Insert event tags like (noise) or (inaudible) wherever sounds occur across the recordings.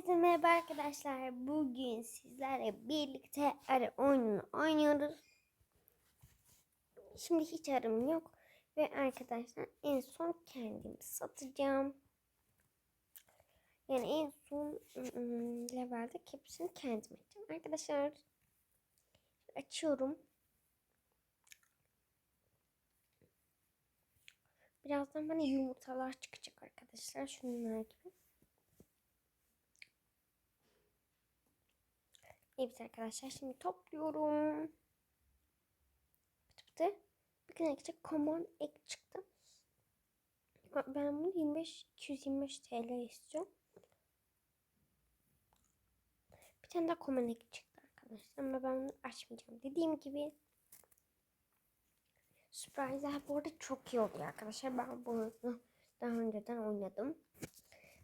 Herkese merhaba arkadaşlar. Bugün sizlerle birlikte arı oyununu oynuyoruz. Şimdi hiç arım yok. Ve arkadaşlar en son kendimi satacağım. Yani en son levelde hepsini kendim edeceğim. Arkadaşlar açıyorum. Birazdan bana yumurtalar çıkacak arkadaşlar. Şunlar gibi. Evet arkadaşlar şimdi topluyorum. Pıtı pıtı. Bakın arkadaşlar common egg çıktı. Ben bunu 25 225 TL istiyorum. Bir tane daha common egg çıktı arkadaşlar ama ben bunu açmayacağım. Dediğim gibi Surprise'lar bu arada çok iyi oluyor arkadaşlar. Ben bunu daha önceden oynadım.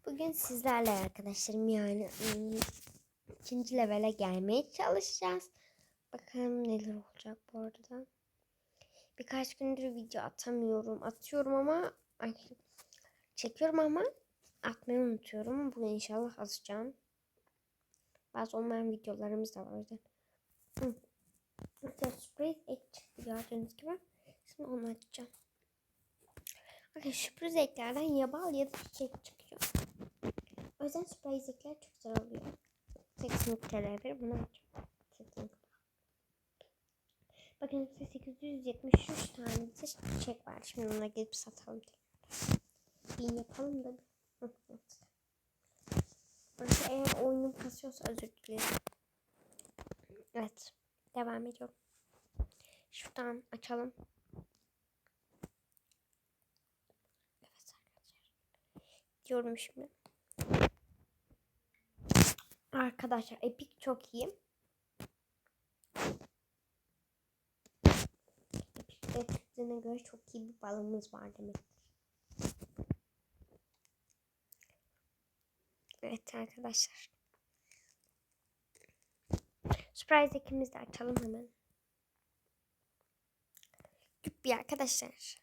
Bugün sizlerle arkadaşlarım yani ikinci levele gelmeye çalışacağız. Bakalım neler olacak bu arada. Birkaç gündür video atamıyorum. Atıyorum ama ay, çekiyorum ama atmayı unutuyorum. Bugün inşallah atacağım. Bazı olmayan videolarımız da var o yüzden. Sürpriz ek çıktı gördüğünüz gibi. Şimdi onu açacağım. Arkadaşlar sürpriz eklerden ya bal ya da çiçek çıkıyor. O yüzden sürpriz ekler çok güzel oluyor. 80 TL'dir bunu açacağım. 80. Bakın size 873 tane çiçek var. Şimdi onları gelip satalım. Bir yapalım da. (laughs) Arkadaşlar eğer oyunum kasıyorsa özür dilerim. Evet. Devam ediyorum. Şuradan açalım. Evet arkadaşlar. Diyorum şimdi. Arkadaşlar Epic çok iyi. Epic Epic'ine göre çok iyi bir balımız var demektir. Evet arkadaşlar. Surprise ekimizi de açalım hemen. Yuppi arkadaşlar.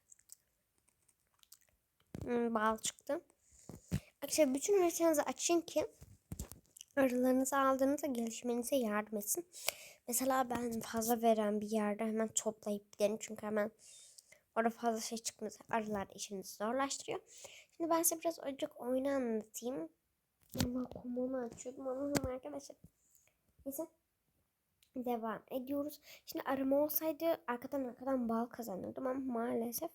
Hmm, bal çıktı. Arkadaşlar bütün haritanızı açın ki arılarınızı aldığınızda gelişmenize yardım etsin. Mesela ben fazla veren bir yerde hemen toplayıp giderim. Çünkü hemen orada fazla şey çıkmasa arılar işinizi zorlaştırıyor. Şimdi ben size biraz ocak oyunu anlatayım. Ama komunu açıyordum onu arkadaşlar. Neyse. Devam ediyoruz. Şimdi arama olsaydı arkadan arkadan bal kazanırdım ama maalesef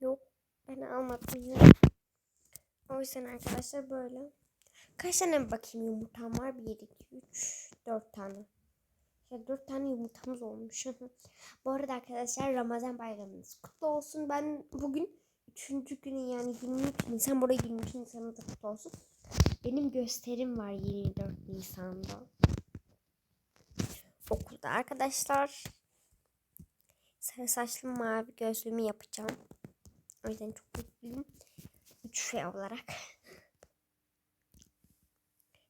yok. Ben almadım. O yüzden arkadaşlar böyle. Kaç tane bakayım yumurtam var? 1, 2, 3, 4 tane. Ya 4 tane yumurtamız olmuş. (laughs) Bu arada arkadaşlar Ramazan bayramınız kutlu olsun. Ben bugün 3. günü yani 23 Nisan. Burada 23 Nisan'ı da kutlu olsun. Benim gösterim var 24 Nisan'da. Okulda arkadaşlar. Sarı saçlı mavi gözlüğümü yapacağım. O yüzden çok mutluyum. Üç şey olarak. (laughs)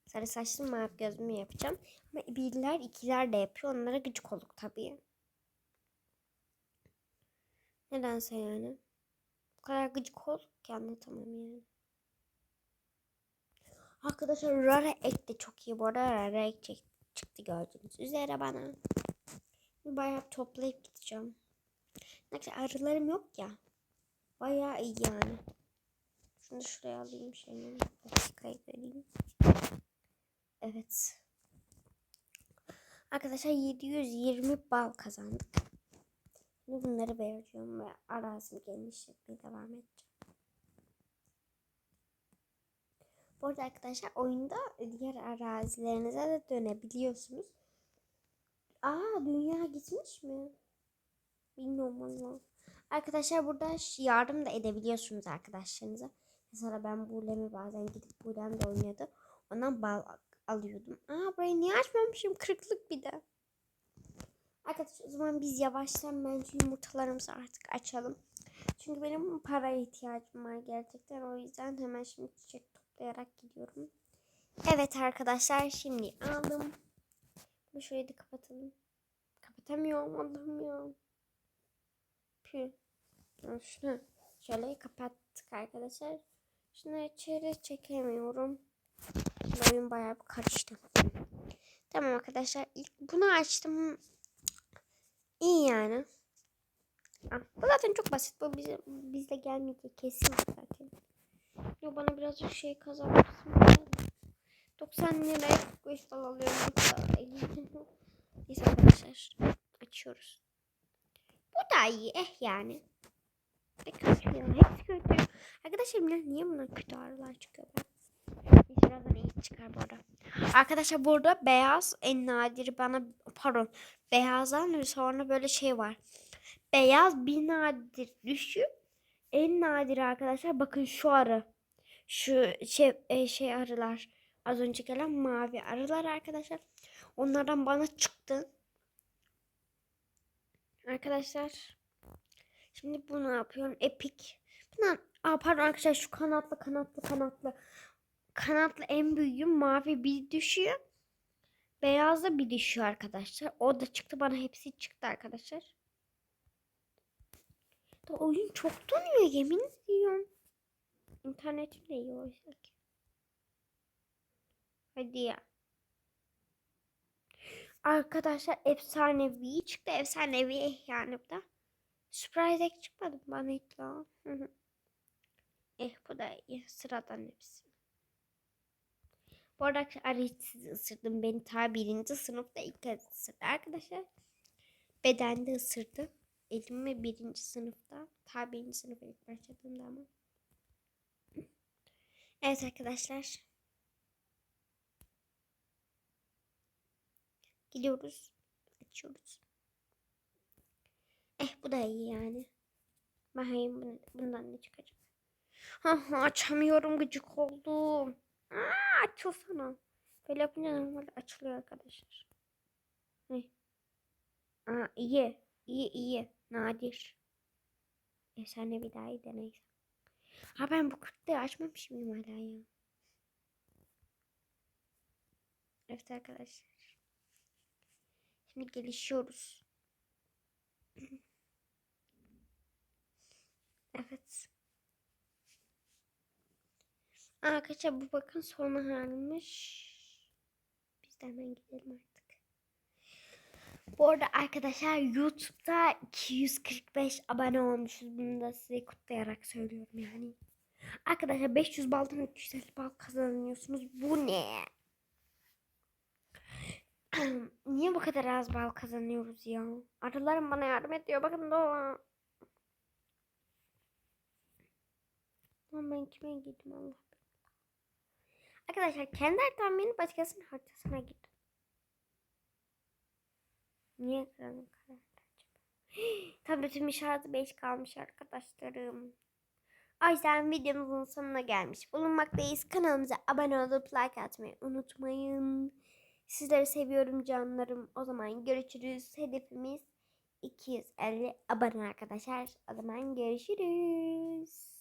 Sarı saçlı mavi gözlüğümü yapacağım. Ama birler ikiler de yapıyor. Onlara gıcık olduk tabii. Nedense yani. Bu kadar gıcık olduk ki anlatamam yani. Arkadaşlar Rara ek de çok iyi. Bu arada Rara ek çıktı gördüğünüz üzere bana. Bayağı toplayıp gideceğim. Neyse arılarım yok ya. Bayağı iyi yani. Şunu şuraya alayım şeyleri. Dakikayı. Evet. Arkadaşlar 720 bal kazandık. Şimdi bunları veriyorum ve arazimi genişletmeye devam edeceğim. Bu arada arkadaşlar oyunda diğer arazilerinize de dönebiliyorsunuz. Aa dünya gitmiş mi? Bilmiyorum valla. Arkadaşlar burada yardım da edebiliyorsunuz arkadaşlarınıza. Mesela ben Bulem'i bazen gidip Bulem de oynuyordu. Ondan bal alıyordum. Aa burayı niye açmamışım? Kırıklık bir de. Arkadaşlar o zaman biz yavaştan bence yumurtalarımızı artık açalım. Çünkü benim paraya ihtiyacım var gerçekten. O yüzden hemen şimdi çiçek toplayarak gidiyorum. Evet arkadaşlar şimdi aldım. Bunu şöyle de kapatalım. Kapatamıyorum Allah'ım ya. Pü. Şunu şöyle kapattık arkadaşlar. Şunu içeri çekemiyorum. Oyun bayağı bir karıştı. Tamam arkadaşlar. ilk bunu açtım. İyi yani. Ah, bu zaten çok basit. Bu bize, bizde gelmeyecek kesin zaten. Yo bana birazcık şey kazanırsın. 90 liraya 45 dal alıyorum. Neyse arkadaşlar. Açıyoruz. Bu da iyi. Eh yani. Ne kötü. Hepsi kötü. Arkadaşlar niye, bunlar kötü ağrılar çıkıyor ben? Neyse birazdan iyi çıkar bu arada. Arkadaşlar burada beyaz en nadir bana pardon beyazdan sonra böyle şey var. Beyaz bir nadir düşüp en nadir arkadaşlar bakın şu arı. Şu şey, e, şey arılar. Az önce gelen mavi arılar arkadaşlar. Onlardan bana çıktı. Arkadaşlar. Şimdi bunu yapıyorum. Epic. Bundan, aa, pardon arkadaşlar şu kanatlı kanatlı kanatlı. Kanatlı en büyüğü mavi bir düşüyor. Beyaz da bir düşüyor arkadaşlar. O da çıktı. Bana hepsi çıktı arkadaşlar. Da oyun çok donuyor yemin ediyorum. İnternetim de iyi ki. Hadi ya. Arkadaşlar efsanevi çıktı. Efsanevi yani bu da. Surprise egg çıkmadı bana hiç lan. (laughs) Eh bu da iyi. Sıradan hepsi. Bu arada hiç sizi ısırdım. Beni ta birinci sınıfta ilk kez ısırdı arkadaşlar. Bedende ısırdı. Elimi birinci sınıfta. Ta birinci sınıfa ilk başladığımda ama. Evet arkadaşlar. Gidiyoruz. Açıyoruz. Eh bu da iyi yani. Bakayım bundan ne çıkacak. Ha, açamıyorum gıcık oldum. Aa, açılsana. Böyle yapınca normalde açılıyor arkadaşlar. Ne? Aa, iyi. İyi iyi. Nadir. Efsane bir daha iyi deneyim. Ha ben bu 40'lığı açmamış mıyım hala ya? Evet arkadaşlar. Şimdi gelişiyoruz. (clears throat) evet. Arkadaşlar bu bakın son halmiş. Biz de hemen gidelim artık. Bu arada arkadaşlar YouTube'da 245 abone olmuşuz. Bunu da size kutlayarak söylüyorum yani. Arkadaşlar 500 baldan 350 bal kazanıyorsunuz. Bu ne? (clears throat) Niye bu kadar az bal kazanıyoruz ya? Arılarım bana yardım ediyor. Bakın da Lan ben kime gittim Allah Arkadaşlar kendi haritam beni başkasının haritasına gittim. Niye ekranım karardı acaba? Tabii tüm işareti 5 kalmış arkadaşlarım. O yüzden videomuzun sonuna gelmiş bulunmaktayız. Kanalımıza abone olup like atmayı unutmayın. Sizleri seviyorum canlarım. O zaman görüşürüz. Hedefimiz 250 abone arkadaşlar. O zaman görüşürüz.